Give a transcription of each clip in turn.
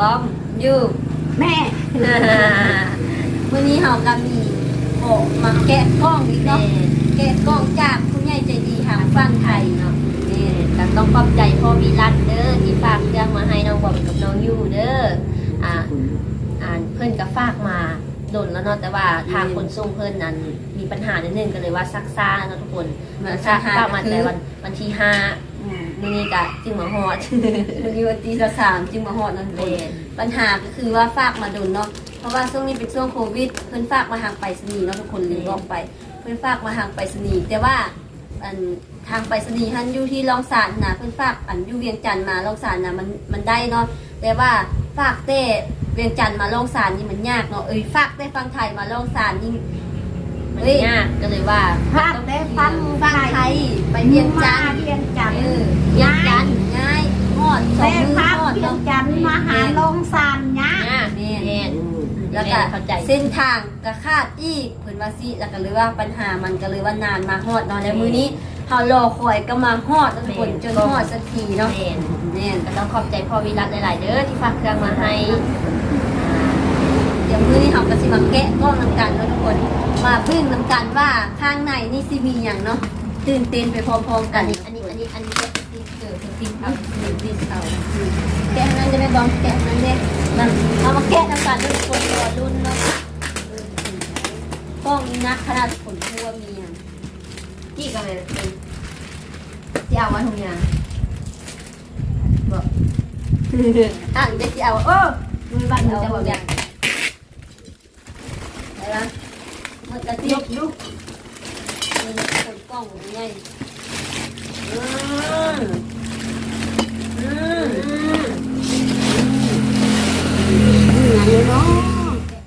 องน้องเฟสบอมยูแม่วันนี้เฮาก็มีโอ้มาแกะกล้องอีกเนาะแกะกล้องจากผู้ใหญ่ใจดีทางฝั่งไทยเนาะนี่ก็ต้องขอบใจพ่อวิรัตเด้อที่ฝากเครื่องมาให้น้องบอมกับน้องยูเด้ออ่าอ่าเพื่อนก็ฝากมาโดนแล้วเนาะแต่ว่าทางขนส่งเพื่อนนั้นมีปัญหานิดนึงก็เลยว่าซักซ่าเนาะทุกคนมาซักหาซ่ามาคือแต่วันวันที่ห้าอื มมื้อนี้ก็จึงมาฮอดวันนี้วันที่สามจึงมาฮอดนั่นเอแม่งนปัญหาก็คือว่าฝากมาโดนเนาะเพราะว่าช่วงนี้เป็นช่วงโควิด เพิ่นฝากมาทางไปรษณีย์เนาะทุกคนลืมบอกไป เพิ่นฝากมาทางไปรษณีย์แต่ว่าอันทางไปรษณีย์ท่านอยู่ที่รองสารนะเพิ่นฝากอันอยู่เวียงจันทน์มารองสารนะมันมันได้เนาะแต่ว่าฝากเต้เวียงจันทน์มารองสารนี่มันยากเนาะเอ้ยฝากเต้ฟังไทยมารองสารนี่ มันยากก็เลยว่าภาคได้ฟังฟังไทยไปเวียงจันทน์เวียงจันทเอร์อเวียงจันทน์ง่ายฮอดสองแม่มือภาคฮอดเวียเนาะงจันทร์มาหาลงซานยะยากแม่นแม่นแล้วแม่ก็เข้าใจเส้นทางก็คาดอีกเพิ่นว่าสิแล้วก็เลยว่าปัญหามันก็เลยว่านานมาฮอดเนาะแล้วมื้อนี้เฮารอคอยก็มาฮอดแล้วทุกคนจนฮอดสักทีเนาะแม่นแน่นก็ต้องขอบใจพ่อวิรัตหลายๆเด้อที่ฝากเครื่องมาให้เดี๋ยว มื้อนี้เฮาก็สิมาแกะกล้องนํกันเนาะทุกคน มาพึ่งนํกันว่าข้างในนี่สิมีหยังเนาะตื่นเต้นไปพร้อมๆกัน อันนี้อันนี้อันนี้แค่ติ๊กเกอร์ติ๊กเอาติ๊กเอาแกะนั้นจะไม่บอมแกะนั้นเด้นั่นเอามาแกะนํกันเนาะทุกคนรอรุ่นเนาะกล้องนี้นักขนาดผลทั่วมีหยังที่ก็เลยเป็นที่เอาไว้ทุกอย่างบอกอะเดี๋ยวสิเอาเออมือบัตรเอาแบบอย่าง นวะมันกระติยกกยุกมันคนกล้องมันใหญ่อืมอืมงานเยอะเนาะ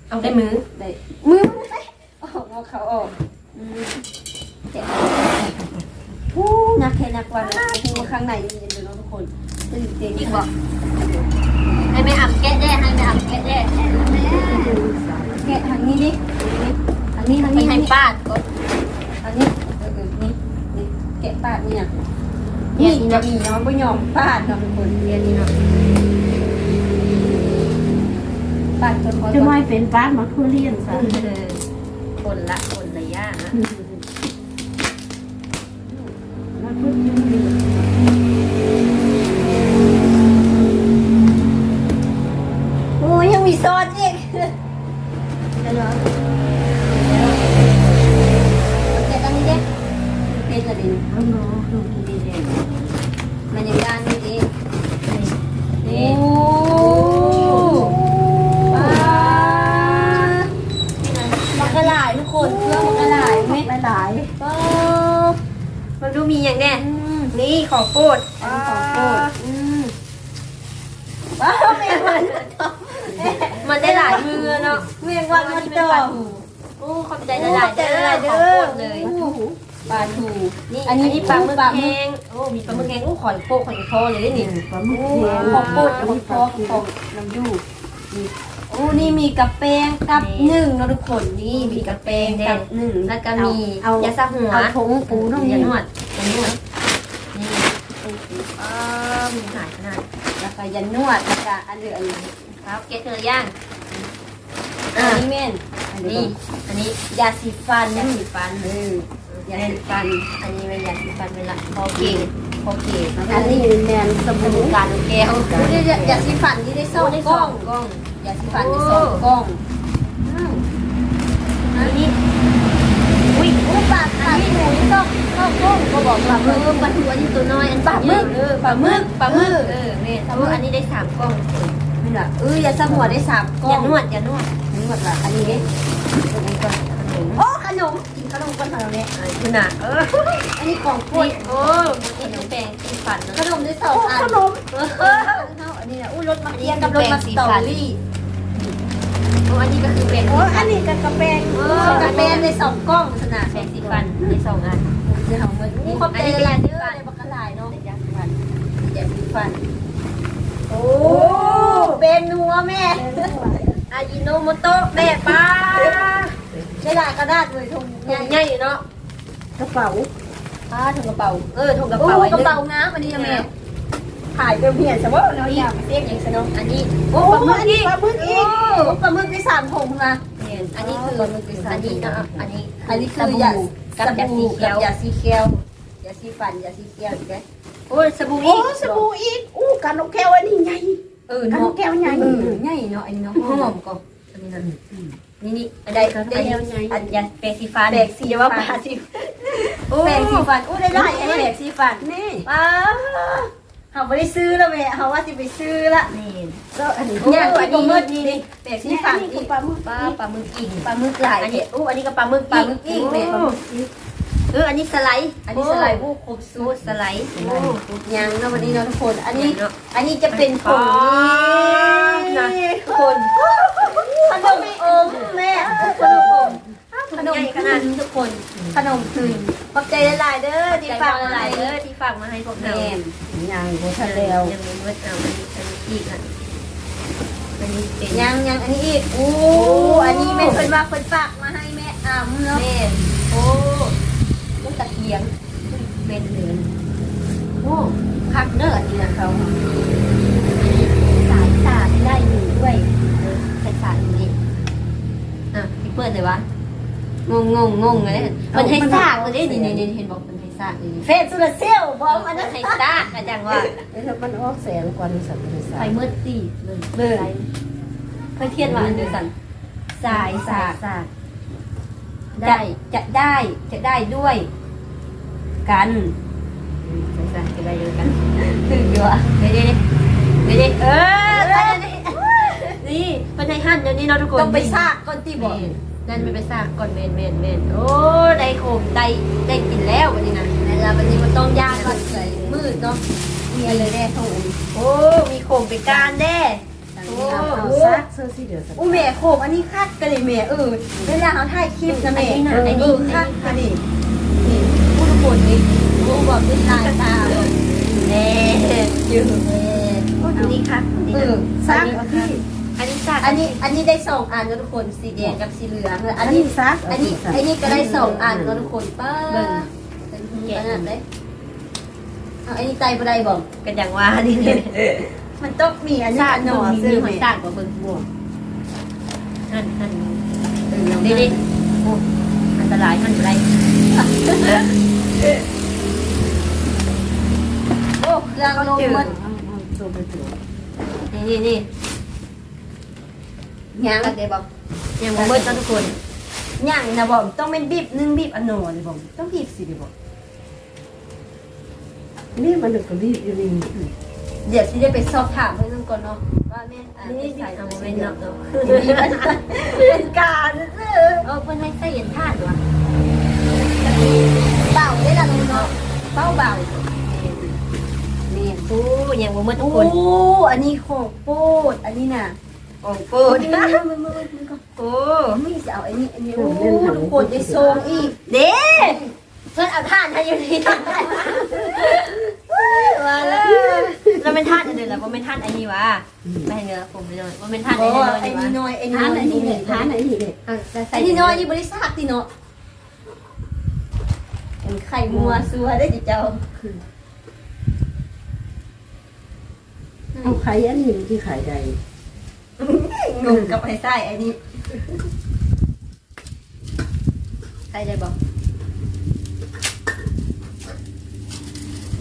เอาได้มือได้มือมันไปออกเอาเขาออกอืมแกะฮู้นักแค่นักวันฮู้ว่าข้างในมีอะไรเนาะทุกคนตื่นเต้นอีกบอกให้ไม่อับแกะได้ให้ไม่อับแกะได้แกะทางนี้ดิอันนี้ทางมีนี้ให้ทางนี้ป้าดก็อันนี้เออเออนี่นี่แกะปาดนี่นะนี่จะมีเนาะบ่ยอมปาดเนาะทุกคนเรียนนี่เนาะปาดจนพอจะไม่เป็นบ้านมาคือเรียนซะคนละ เป็นอะไรนี่ เอาเนาะดูดีเด่น มันยังด้านนี้ดิโอ้ นี่ ปาบักกะหลายทุกคนเครื่องบักกะหลายไหม หลาย ป้า มันดูมีอย่างแน่ อืม นี่ของโปรด อันนี้ของโปรดอืมว้าวเมียงวันมาตอบ มันได้หลายมือเนาะ เมียงวันมาตอบ โอ้ขอบใจหลายๆเด้อของโปรดเลย ปลาทู นี่ อันนี้อันนี้ปลาหมึกปลาหมึกแห้งโอ้มีปลาหมึกแห้งโอ้ขอยโปกขอยคอเลยนี่ปลาหมึกโอ้แดงของโปรดของพอของน้ำยูนี่โอ้นี่มีกระเปงกับหนึ่งเนาะทุกคนนี่มีกระเปงกับหนึ่งแล้วก็มีเอายาสระหัวเอาผงปูน้ำยานี่นวดยานวดนี่อ้าวมีหลายขนาดแล้วก็ยันนวดแล้วก็อันเหลืออันนี้ครับเกตเธอย่างอัอ่านนี้แม่นอันนี้นี่อันนี้ยาสีฟันยาสีฟันเออ ยาสีฟัน อันนี้เป็นยาสีฟันเป็นละพอเกตพอเกตอันนี้แมนสสบู่บู่การแก้วนี่ยายาสีฟันนี่ได้สองได้กสล้องกล้องยาสีฟันได้สองกล้องอันนี้อุ้ยอุ้ยปากปากหมูนี่ต้องต้องกล้องก็บอกปลาหมึกปลาทูอันนี้ตัวน้อยอันปลาหมึกเออปลาหมึกปลาหมึกเออนี่อันนี้ได้สามกล้องนี่แหละเออยาสมัวได้สามกล้องอย่านวดอย่านวดนวดละอันนี้อันนี้ก่อนโอ้ นมกินขนมก่อนขนมเนี่ยอันนี้น่ะเอออันนี้ของโปรนี่ดโอ้ขนมแป้งกินฝันขเนาะนมได้สองอันขนมเอออันนี้นะอุ้ยรถมาเกียกับรถมาสตอรี่โอ้อันนี้ก็คือแป้งโอ้อันนี้ก็กระแปงเออกระเบนได้สองกล้องสนะแป้งสีฟันได้สองอันเดี๋ยวมันนี่ครบเตยละเด้อในบักกะลายเนาะยาสีฟันยาสีฟันโอ้เป็นนัวแม่อายิโนโมโตะแม่ป้า ได้ลากระดาษเลยทงใหญ่ๆเนาะกระเป๋าป้าถุงกระเป๋า เออถุงกระโอ้เป๋าไว้กระเป๋าง้ามันนี่แม่ถ่ายเป็นเพียนซะว่าเนาะอยากเรียกอย่างซะเนาะอันนี้โอ้ปลาหมึกอีกปลาหมึกอีกโอ้ปลาหมึกไปสามผงนะเนี่ยอันนี้คืออันนี้เนาะอันนี้อันนี้คือยากับยาสีเขียวกับยาสีเขียวยาสีฟันยาสีเขียวอีกแล้วโอ้ยสบู่โอ้อีกสบู่อีกอู้กันนกแก้วอันนี้ใหญ่เออกันเนาะนกแก้วใหญ่เออใหญ่เนาะอันนี้เนาะหอมก็อันนี้นั่น นี่นี่อันได้ใดได้ได้อันยาแปรงสีฟันแปรงสีอย่าว่าฟันปาสีแปรงสีฟันอู้ได้ไล่อันนี้แปรงสีฟันนี่ว้าวเขาไม่ได้ซื้อแล้วแม่เขาว่าจะไปซื้อละนี่ก็อันนี้เนี่ยอัอันนนี้นี้มืดนี่ดิแปรงสีนี่ฟันนี่อีคือกปลาหมึกปลาปลาหมึกอีกปลาหมึกหลายอันเนี่นี้ยอู้อันนี้ก็ปลาหมึกปลาหมึกอีกแม่โเอออันนี้สไลด์อันนี้สไลด์ผู้ครบซูสูตรสไลด์โอ้ยังเนาะวันนี้เนาะทุกคน อันนี้เนาะอันนี้จะเป็นผงนะนี่ทุกคนขนมอมแม่ขนมอมขนมขนาดทุกคน ขนมคืนขอบใจหลายๆเด้อที่ที่ฝาฝากกมามาหลายเอเด้ออที่ฝากมาให้พวกแม่เรายังบ่ทันแล้วยังมีเมื่อเอาอันนี้อันนี้อีกอะอันนี้เป็นยังยังอันนี้อีกโอ้อันนี้แม่เพิ่นว่าเพิ่นฝากมาให้แม่อ่ำเนาะแม่โอ้ลูกตะเกียงเป็นเหลืองโอ้คักเด้ออันนี้นะเขาสายสาดได้อยู่ด้วยใส่สารนี้อะพี่เปิดเลยวะงงงงงงเลยมันให้ซากเลยนี่นี่นี่เห็นบอกมันให้ซากเลยเฟซสุดเซลบอกอันนั้นให้ซากอะจังว่าแล้วมันออกแสงกว่าสัตว์ไฟมืดตีเลยเบิ่งเพื่อเทียนว่าอันเดียวกันสายสาดซากได้จะได้จะได้ด้วย กันใส่ซากจะได้เยอะกันถึงอยู่อะเดี๋ยวเดี๋ยวเดี๋ยวเออนี่มันให้หั่นเดี๋ยวนี้เนาะทุกคนต้องไปซากก่อนที่บอกนั่นไม่ไปซากก่อนเมนเมนเมนโอ้ได้โคมได้ได้กินแล้ววันนี้นะแล้ววันนี้มันต้องย่างก่อนใส่มืดเนาะมีอะไรแน่ถูกโอ้มีโคมไปการแด้โอ้ซักเสื้อสีเดียวสักอู้แม่โขกอันนี้คักกันเลยแม่เออเวลาเขาถ่ายคลิปนะแม่อันนี้นะเอออันเอนี้อคักกันดินี่ คนนี่ผู้บอกด้วยลายตาแน่อยู่แม่อันนี้ค่ะอันนี้เออซักอันที่นี้อันนี้ซากอันนี้อันนี้ได้สองอันนะทุกคนสีแดงกับสีเหลืองอันนี้ซักอันนี้อันนี้ก็ได้สองอันนะทุกคนป้าเบิ่งเป็นขนาดได้เอาอันนี้ใจบ่ได้บอกกันอย่างว่านี่เนี่ยมันต้องมีอันนี้หน่อซื้ออไหมหอยซากกว่าเบิ่งบวกหั่นหั่นเออนี่นี่โอ้อันตรายหั่นอะไร โอ้เครื่องลงหมดตัวไปตัวนี่นี่นี่ยังตัดได้บอกยังบ่เบิดนะทุกคนยังนะบอกต้องเป็นบีบหนึ่งบีบอันหนอเลยบอกต้องบีบสิเดี๋ยวบอกนี่มันก็รีบอยู่นี่เดี๋ยวสิได้ไปสอบถามเพื่อนก่อนเนาะว่าแม่อันนี่นี้นี่ใส่เอาเอาไปไว้เนาะเนาะเนาะเป็นการซื้อเออเพิ่นให้ใส่เย็นทานว่ะ เบาได้ละลุงเนาะเบาเบานี่โอ้ยังบ่เบิดทุกโอ้คนอันนี้ของโปรดอันนี้น่ะโอ้โหโอ้ยมันมันมันมันก็โอ้ไม่จะเอาอันนี้อันนี้โอ้ทุกคนได้โซงอีกเด้เพิ่นเอาทานให้อยู่นี่ว่าแล้วแล้วเป็นทานอันเดียวแล้วบ่แม่นทานอันนี้วะไม่ให้เนื้อผมไปเลยบ่แม่นทานโอ้อันนี้เลยไอ้นี่วะนี่น้อยไอ้นี่น้อยทานไหนนี่เด็กอะใส่ไอ้นี่น้อยนี่บริษัทที่เนาะเป็น ไข่มัวซัวได้จิเจ้าเอาไข่อันนี้ที่ไข่ใดงงกับไอ้ไส้ไอ้นี่ใส่ได้บ่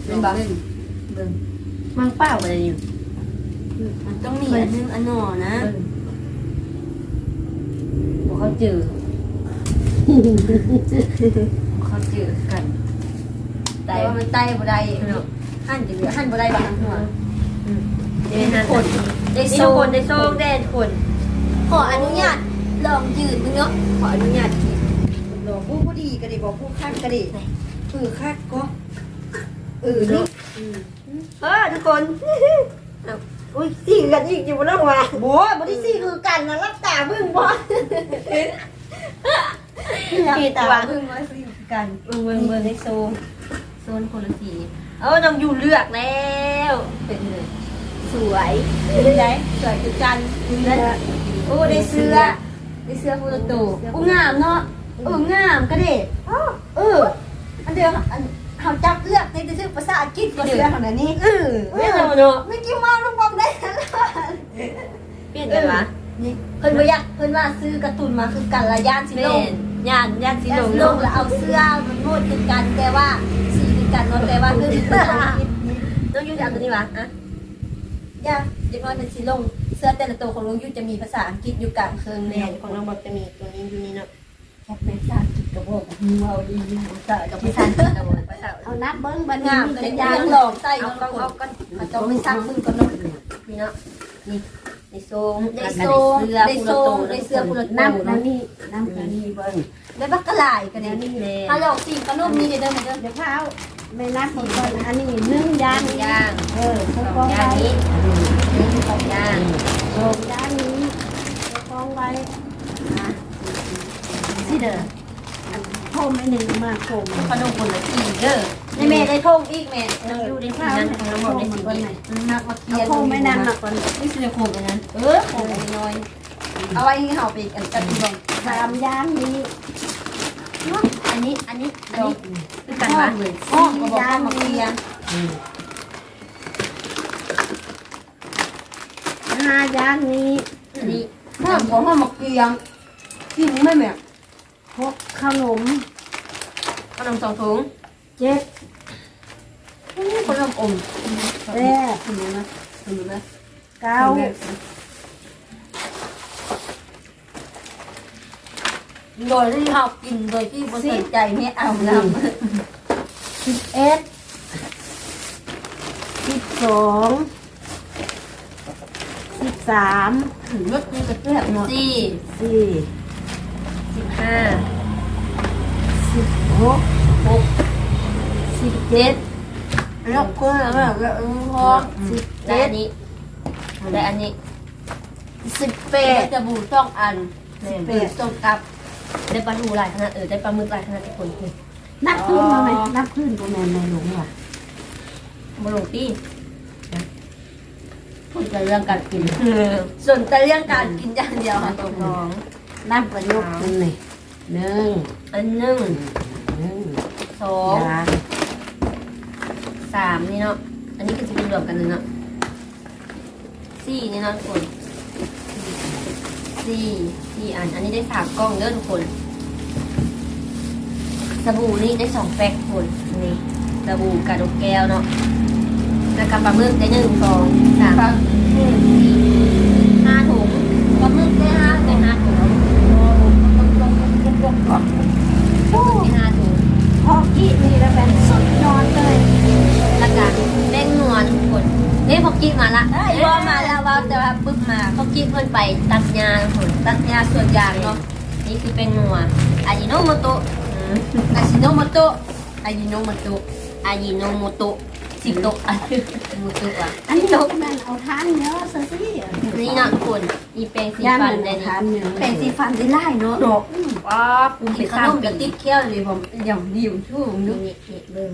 เป็นบ้าเบิ่งมังเป้าบ่ได้อยู่มันต้องมีอันนึงอันหนอนะเบิ่งบ่เขาจือเขา จือกันแต่ว่ามันไตบ่ได้หั่นจะเหลือหั่นบ่ได้บางหัวเด้หั่นคนได้นี่โซทุกนคนได้โซ่แดนคน ขออนุญาตลองยืดมึงเนาะขออนุญาตลองผู้ผู้ดีก็ดีบอกผู้คักก็ดีเออคักก็เออนี่เออทุกคนเอาอุ้ยสิกันอีกอยู่บ่ล่ะวะโบ้บ่ได้สิคือกันนะรับตาเบิ่งบ่ผิดตาหวังเบิ่งว่าสิคือ กันเบิ่งเบิ่งเบิ่งในโซนโซนคนละสีเออน้องอยู่เลือกแล้วเป็นเลยสวยเป็นไงสวยคือกันแล้วโอ้ได้เสื้อได้เสื้อฟูโตโอ้งามเนาะเอองามก็เด็เอออันเดียวอันเขาจับเลือกในชื่อภาษาอังกฤษก็เสือขนาดนี้เออไม่เอาเนาะไม่กี่มาลูกบอมได้แล้วเปลี่ยนกันวะนี่เพิ่นบ่อยากเพิ่นว่าซื้อการ์ตูนมาคือกันละย่านสิลง ย่านย่านสีสีลลงงลเนาะงแล้วเอาเสื้อมันโมดคือกันแต่ว่าสีคือกันเนาะแต่ว่าคือภาษาอังกฤษนี่น้องยูจะเอาตัวนี้วะอะย่าเด็กน้อยเป็นสีลง เสื้อแต่ละตัวของลุงยุจะมีภาษาอังกฤษอยู่กลางเคิงแม่แม่นของน้องบอกจะมีตัวนี้อยู่นี่เนาะแค่เป็นภาษาอังกฤษก็บอกมึงเอาดีภาษากับภาภาษาษาอังกฤษเอาไว้ภาษาเอานับเบิ้งบันงามมีแต่แต่ยายางงหลอกใส่เอาเอาก้ก็อนเอาก้อนเขาจะไม่ซักมือกันเนาะนี่เนาะนี่ ในโซงได้โซงได้โซงได้เสื้อผู้ละนัตับวแล้วเนาะนี่นับแล้วนี่เบิ้งได้บักกะลายกันเนี่ยนี่แม่ฮัลโหลสิขนมนี่เด้อเด้อเด้อเดี๋ยวข้าวไม่นับหมดก่อนอันนี้หนึ่งยางย่างเออสเขาองกองย่างไว้นี้นี่สองย่างโยมยางนี้เขากองไว้นะสิเด้ออันโทมไม่หนึ่งมาโทมขนมคนละสีเด้อ ในแม่ได้ทงอีกแม่น้องยูได้สีนั้นของน้องบอกได้สีนี้นักมาเคีเอายนโทมไม่นำมาก่อนนี่คือโคมอันนั้น เออของน้อย เอาไว้ให้เฮาไปกันกันดีบ่สามยางนี้อันนี้อันนี้อันดอนี้กคือกันวะอ๋อก็บอกว่ามาเคียนห้ายางนี้อันนี้ถ้าบอกว่ามาเคียนกินไหมแม่หกขนมขนมสองถุง เจ็ดขนมอมแปดคุณรู้นะคุณรู้นะเก้าโดยที่เฮากินโดยที่บ่สนใจแม่เอานำสิบเอ็ดสิบสองสิบสามถึงรถนี่ก็แซ่บเนาะสี่สี่สิบห้าสิบหกหก สิบเจ็ดแล้วก็แบบแล้วพอสิบได้เจ็ดอันนี้ได้อันนี้สิบแปดจะบูสองอันแม่แปดสองกับได้ปลาทูหลายขนาดเออได้ปลาหมึกหลายขนาดทุกคนคือนับขึ้นมาไหมนับขึ้นประมาณในหลวงว่ะบลงตี้พูดแต่เรื่องการกินสนแต่เรื่องการกินอย่างเดียวสค่ะอง นับประโยคขึ้นเลยหนึ่งอันหนึ่งหนึ่งสองยาง สามนี่เนาะ อันนี้คือจะเป็นรวมกันเลยเนาะสี่นี่เนาะทุกคนสี่สี่อัน อันนี้ได้สามกล้องเด้อทุกคน สบู่นี่ได้สองแพ็คทุกคนนี่สบู่กระดกแก้วเนาะแล้วก็ปลาหมึกได้หนึ่งสองสามสี่ห้าถุงปลาหมึกได้ห้าได้ห้าถุงแล้วปลาห มาละเอ้ยว่ามาแล้วว่าแต่ว่าปึ๊บมาพอกี้เพิ่นไปตัดยาทุกคนตัดยาส่วนยางเนาะนี่คือเป็นนัวอายิโนโมโตะอืมอาชิโนโมโตะอายิโนโมโตะอายิโนโมโตะสิบโตะอันนี้โมโตะอะอันนี้นกนั่นเอาทานเนื้อซะสินี่นะทุกคนมีแปรงสีย่านฟัมันนได้เอานี่ทานเนื้อแปรงสีฟันได้ไล่เนาะดอกว้าปุ่มกิเป็นนขข้านวมปีกับติดเคี้ยวเลยผมอย่างดีอยู่ช่วงนี่นึงนี่นี่เบิ่ง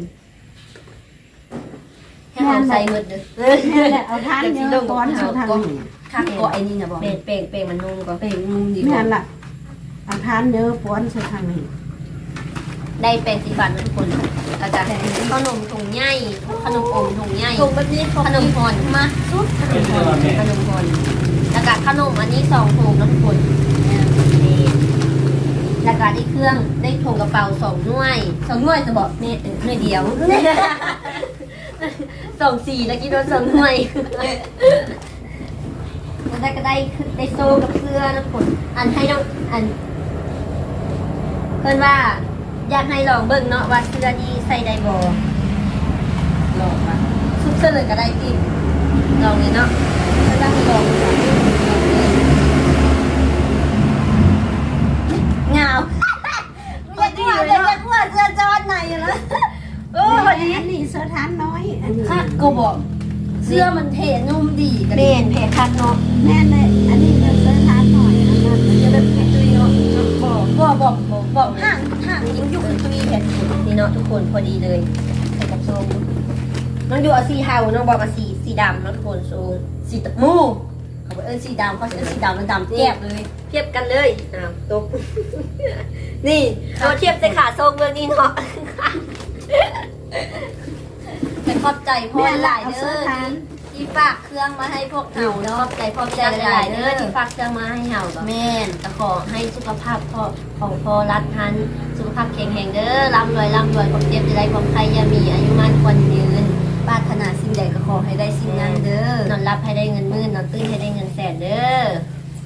ให้หอมใส่หมดเด้อนี่แหละเอาทานเนื้อก้อนเอาทานเนื้อข้างก็ไอ้นี่นะบอกเปรงเปรงเปรงมันนุ่มก็เปรงมุมดีแม่นล่ะเอาทานเนื้อป้อนใส่ทางนี้ได้แปรงสีฟันนะทุกคนแล้วก็ขนมถุงใหญ่ขนมอมถุงใหญ่ตรงแบบนี้ขนมพรมาสุดขนมพรขนมพรแล้วก็ขนมอันนี้สองถุงนะทุกคนนี่แล้วก็ได้เครื่องได้ถุงกระเป๋าสองหน่วยสองหน่วยจะบอกนี่หน่วยเดียว สองสี่แล้วกินโดนสองหน่วยแล้วได้ก็ได้ได้โซ่กับเสื้อนะทุกคนอันให้น้องอันเพื่อนว่าอยากให้ลองเบิ่งเนาะว่าเสื้อนี้ใส่ได้บ่ลองมาซุปเสื้อเลยก็ได้กินลองเลยเนาะไม่ต้องลองเงาอยากว่าอยากว่าเสื้อจอดไหนนะ เออพอดีอันนี้เสื้อทานน้อยอันนี้คักก็บอก เสื้อมันเทนุ่มดีกันเบนเพคักเนาะแม่เลยอันนี้เป็นเสื้อทานน้อยอันนั้นมันจะเป็นพิตุยเนาะบอกบอกบอกบอกห่างห่างยิ่งอยู่คือตุยแผ่นนี่เนาะทุกคนพอดีเลยใส่กับโซมน้องดูเอาสีเทาน้องบอกเอาสีสีดำเนาะทุกคนโซมสีตะมูเขาบอกเออสีดำเขาเออสีดำมันดำแก้บเลยเทียบกันเลยอ้าวตกนี่เอาเทียบใส่ขาโซมเบอร์นี้เนาะ เป็นขอบใจพ่อหลายเด้อที่ที่ฝากเครื่องมาให้พวกเฮาเนาะขอบใจพ่อใจใจหหลาลายยๆๆเด้เด้ออที่ที่ฝาฝากกเครื่องมาให้เห่าก็แม่นก็ขอให้สุขภาพพ่อของพ่อรัดทันสุขภาพแข็งแรงเด้อร่ำรวยร่ำรวยความเจ็บจะได้ความใครอย่ามีอายุมั่นควรยืนปรารถนาสิ่งใดก็ขอให้ได้สิ่งนั้นเด้อนอนรับให้ได้เงินหมื่นนอนตื่นให้ได้เงินแสนเด้อ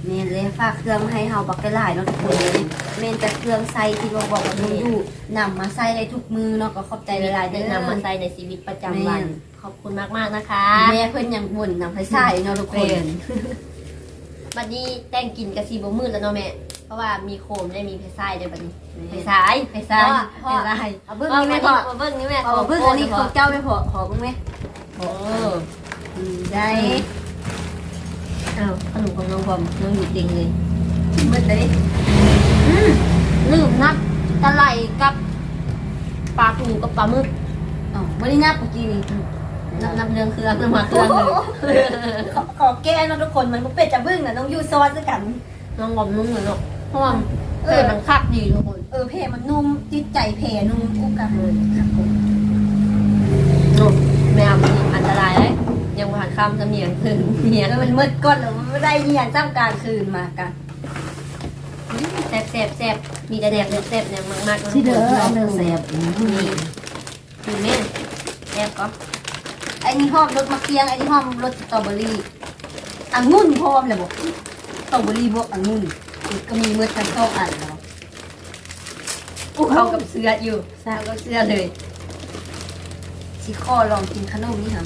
แม่นเลยฝากเครื่องมาให้เฮาบักหลายๆเนาะทุกคนเลยแม่นแต่เครื่องใส่ที่บอกบอกว่าดูอยู่นำมาใส่ได้ทุกมือเนาะก็ขอบใจหลายๆได้เด้อนำมาใส่ในชีวิตประจำวันแม่ขอบคุณมากๆนะคะแม่เพิ่นยังบ่นนำไปใส่เนาะทุกคนบัดนี้แต่งกินกะซีบมืดแล้วเนาะแม่เพราะว่ามีโคมได้มีเพซายด้วยบัดนี้เพซายเพซายพ่อเพซายเอาเบิ่งนี่แม่พ่อเอาเบิ่งนี่แม่เอาเบิ่งอันนี้ของเจ้าไม่พอขอเบิ่งแม่โอ้อืมได้ อ้าวขนมของน้องบอมน้องหยุดเด้งเลยเบิ่งได้ลืมนับตะไลกับปลาทูกับปลาหมึกอ๋อบ่ได้นับเมื่อกี้นี่นับนับเรื่องเครื่องนับมาเครื่องเลยขอขอแก้เนาะทุกคนมันบ่เป็ดจะเบิ่งน่ะน้องอยู่ซอสด้วยกัน น้องบอมนุ่มเลยเนาะเพราะว่าเออมันคักดีทุกคนเออแผลมันนุ่มจิตใจแผลนุ่มอุ้กันเลยครับผมนุ่มแมวมันอันตรายเลย ยังผ่านคำจะเมียงถึงเมียแล้วมันมืดก้อนแล้วมันไม่ได้เงียนจ้ำกลางคืนมากันแซ่บแซ่บแซ่บมีแต่แซ่บแซ่บเนี่ยมากๆที่เด้ออันเด้อแซ่บนี่คือแม่แซ่บก็ไอ้นี่หอมรสมะเขือไอ้นี่หอมรสสตรอเบอรี่องุ่นพร้อมเลยบอกสตรอเบอรี่บวกองุ่นก็มีมืดทั้งสองอันแล้วอู้เข้ากับเสื้ออยู่เข้ากับเสื้อเลยสิข้อลองกินขนมนี่ค่ะ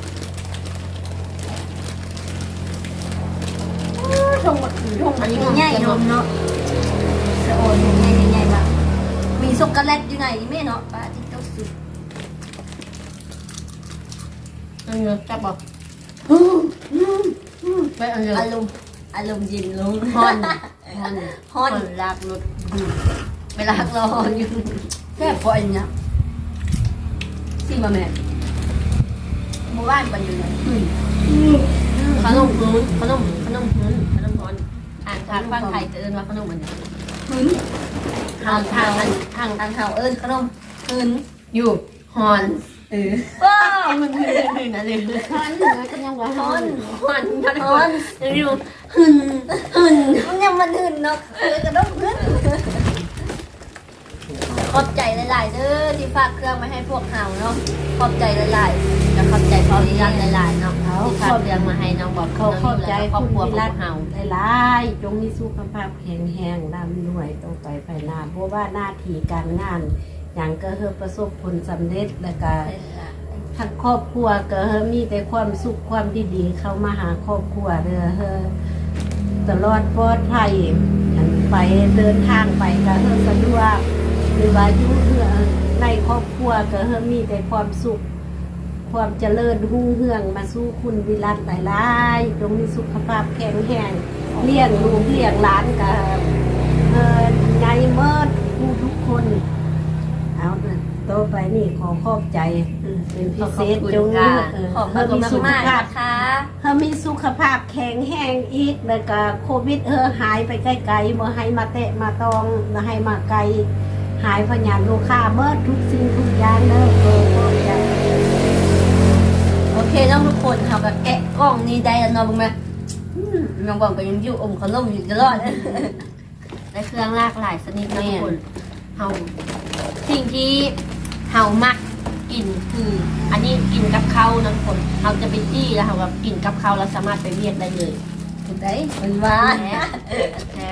ทงบักถือทงอันนี้ใหญ่ๆเนาะเนาะสะโอนใหญ่ใหญ่ๆมากมีช็อกโกแลตอยู่ไหนนี่แม่เนาะป้าที่เจ้าสุดอันนี้แซ่บบอกไปอันนี้อารมณ์อารมณ์เย็นลงฮอนฮอนฮอนลากรถดูเวลาเราฮอนอยู่แค่พออันเนี้ยสิมาแม่หมู่บ้านปันอยู่ไหนขนมพื้นขนมขนมพื้นขนมฮ อนอ่านทางฟังไทยจะเอิ้นว่าขนมมันหืนทางทางอันทางทางเฮาเอิ้นขนมหืนอยู่ฮอนเออว้าวมันหืนหืนนะเลยท่านเหนือก็ยังว่าฮฮ้ออนนฮอนทุกคนอยู่หืนหืนมันยังมันหืนเนาะเออกระดมหืน ขอบใจหลาย ๆ เด้อที่ฝากเครื่องมาให้พวกเฮาเนาะขอบใจหลายจะขอบใจพ่อวิรัตหลาย ๆ เนาะที่ฝากเรื่องมาให้น้องบอกเขาเข้าใจครอบครัวคุณขรัอกงเฮาหลายๆจงมีสุขภาพแข็งแรงร่ำรวยต้องไปภายหน้าเพราะว่าหน้าที่การงานอย่างก็เฮอประสบผลสำเร็จแล้วก็ทั้งครอบครัวก็เฮอมีแต่ความสุขความดีๆเข้ามาหาครอบครัวเด้อเฮอตลอดปลอดภัยอันไปเดินทางไปก็เฮอสะดวก หรือว่าอยู่เฮือในครอบครัวก็เฮอมีแต่ความสุข ความเจริญรุ่งเรืองมาสู้คุณวิรัตหลายๆจงมีสุขภาพแข็งแรงเลี้ยงลูกเลี้ยงหลานกับเอ่อไงเมิดผู้ทุกคนเอาเถอะโตไปนี่ขอขอบใจเป็นพิเศษจงมีเออขอบเพื่อคุมีณสุขมากๆภาพนะคะเพื่อมีสุขภาพแข็งแรงอีกแล้วก็โควิดเออหายไปไกลๆบ่ให้มาเตะมาตองบ่ให้มาไกล หายพยานลูกค้าเมิดทุกสิ่งทุกอย่างเด้อขอขอบใจโอเคน้องทุกคนเฮาก็แกะกล้องนี้ได้แล้วเนาะเบิ่งไหมอืมน้องบอกก็ยังอยู่อมขนมอยู่ตลอดและเครื่องหลากหลายชนิดนะทุกคนเฮาสิ่งที่เฮามักกินคืออันนี้กินกับข้าวนะทุกคนเฮาจะไปจี้แล้วเฮาแบบกินกับข้าวแล้วสามารถไปเรียกได้เลยถูกได้มันว่าแท้แท้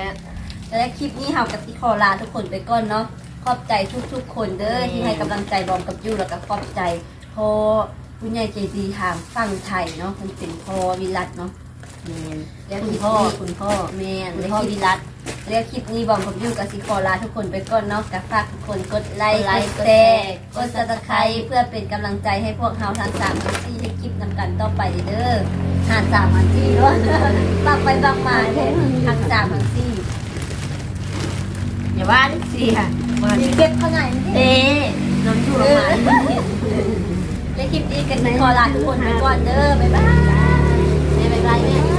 และคลิปนี้เฮากับที่ขอลาทุกคนไปก่อนเนาะ ขอบใจทุกๆ คนเด้อที่ให้กำลังใจบอมกับยูแล้วก็ขอบใจพอผู้ใหญ่ใจดีทางฝั่งไทยเนาะมันเป็นพอวิรัตเนาะแม่นและคุคุณณพ่พ่ออคุณพ่อแม่นคุณและพ่อคลิวิปรัตและคลิปนี้บอมกับยูกับสิขอลาทุกคนไปก่อนเนาะกับฝากทุกคนกดไลค์กดไลค์กดแชร์กดซับสไครต์เพื่อเป็นกำลังใจให้พวกเฮาทางสามทั้งสี่ให้คลิปนำกันต่อไปเด้อหาสามอันสี่เนาะบางไปบางมาเด้อทางสามทางสี่อย่าว่าดิสิค่ะ มาณเก็บเท่าไหร่เอ๊น้องอยู่ระมาณและคลิปดีกันขอลาทุกคนไปก่อนเด้อบ๊ายบายบ๊ายบายแม่